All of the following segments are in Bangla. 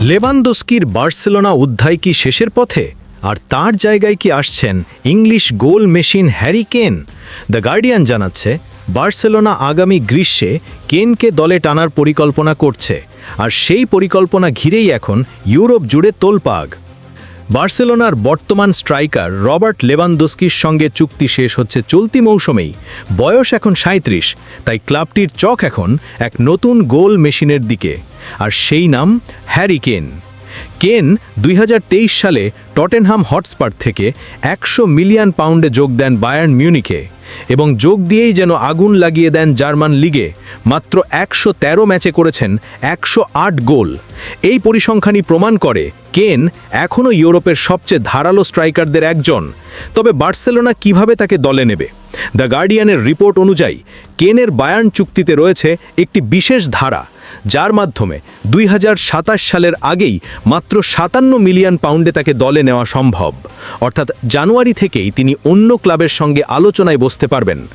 লেবানদোস্কির বার্সেলোনা অধ্যায় কি শেষের পথে? আর তার জায়গায় কি আসছেন English goal machine Harry Kane the Guardian জানাচ্ছে, বার্সেলোনা আগামী গ্রীষ্মে কেনকে দলে টানার পরিকল্পনা করছে, আর সেই পরিকল্পনা ঘিরেই এখন ইউরোপ জুড়ে তোলপাগ। বার্সেলোনার বর্তমান স্ট্রাইকার রবার্ট লেভানদোস্কির সঙ্গে চুক্তি শেষ হচ্ছে চলতি মৌসুমেই। বয়স এখন সাঁত্রিশ তাই ক্লাবটির চক এখন এক নতুন গোল মেশিনের দিকে। আর সেই নাম হ্যারি কেন। কেন দুই হাজার তেইশ সালে টটেনহাম হটস্পার থেকে একশো মিলিয়ন পাউন্ডে যোগ দেন বায়ার্ন মিউনিকে এবং যোগ দিয়েই যেন আগুন লাগিয়ে দেন জার্মান লিগে। মাত্র একশো তেরো ম্যাচে করেছেন একশো আট গোল। এই পরিসংখ্যানই প্রমাণ করে কেন এখনও ইউরোপের সবচেয়ে ধারালো স্ট্রাইকারদের একজন। তবে বার্সেলোনা কীভাবে তাকে দলে নেবে? দ্য গার্ডিয়ানের রিপোর্ট অনুযায়ী, কেনের বায়ার্ন চুক্তিতে রয়েছে একটি বিশেষ ধারা, যার মাধ্যমে দুই হাজার সাতাশ সালের আগেই মাত্র সাতান্ন মিলিয়ন পাউন্ডে তাকে দলে নেওয়া সম্ভব। অর্থাৎ জানুয়ারি থেকেই তিনি অন্য ক্লাবের সঙ্গে আলোচনায় বসতে পারবেন।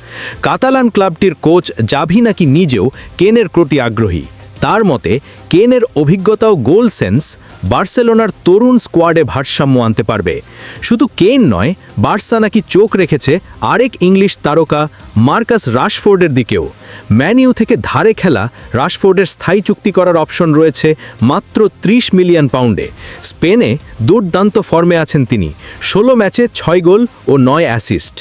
কাতালান ক্লাবটির কোচ জাভি নাকি নিজেও কেনের প্রতি আগ্রহী। তার মতে, কেনের অভিজ্ঞতা ও গোল সেন্স বার্সেলোনার তরুণ স্কোয়াডে ভারসাম্য আনতে পারবে। শুধু কেন নয়, বার্সা নাকি চোখ রেখেছে আরেক ইংলিশ তারকা মার্কাস রাশফোর্ডের দিকেও। ম্যানিউ থেকে ধারে খেলা রাশফোর্ডের স্থায়ী চুক্তি করার অপশন রয়েছে মাত্র ৩০ মিলিয়ন পাউন্ডে। স্পেনে দুর্দান্ত ফর্মে আছেন তিনি। ষোলো ম্যাচে ছয় গোল ও নয় অ্যাসিস্ট।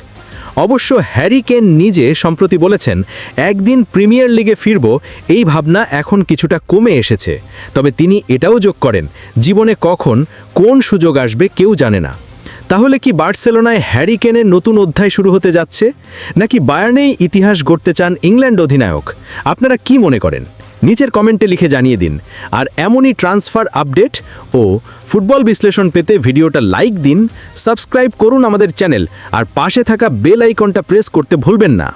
অবশ্য হ্যারি কেন নিজে, সম্প্রতি বলেছেন, একদিন প্রিমিয়ার লিগে ফিরব, এই ভাবনা এখন কিছুটা কমে এসেছে। তবে তিনি এটাও যোগ করেন, জীবনে কখন, কোন সুযোগ আসবে কেউ জানে না। তাহলে কি বার্সেলোনায় হ্যারি কেনের নতুন অধ্যায় শুরু হতে যাচ্ছে? নাকি বায়ার্নেই ইতিহাস গড়তে চান ইংল্যান্ড অধিনায়ক? আপনারা কি মনে করেন? নিচের কমেন্টে লিখে জানিয়ে দিন। আর এমনই ট্রান্সফার আপডেট ও ফুটবল বিশ্লেষণ পেতে ভিডিওটা লাইক দিন, সাবস্ক্রাইব করুন আমাদের চ্যানেল, আর পাশে থাকা বেল আইকনটা প্রেস করতে ভুলবেন না।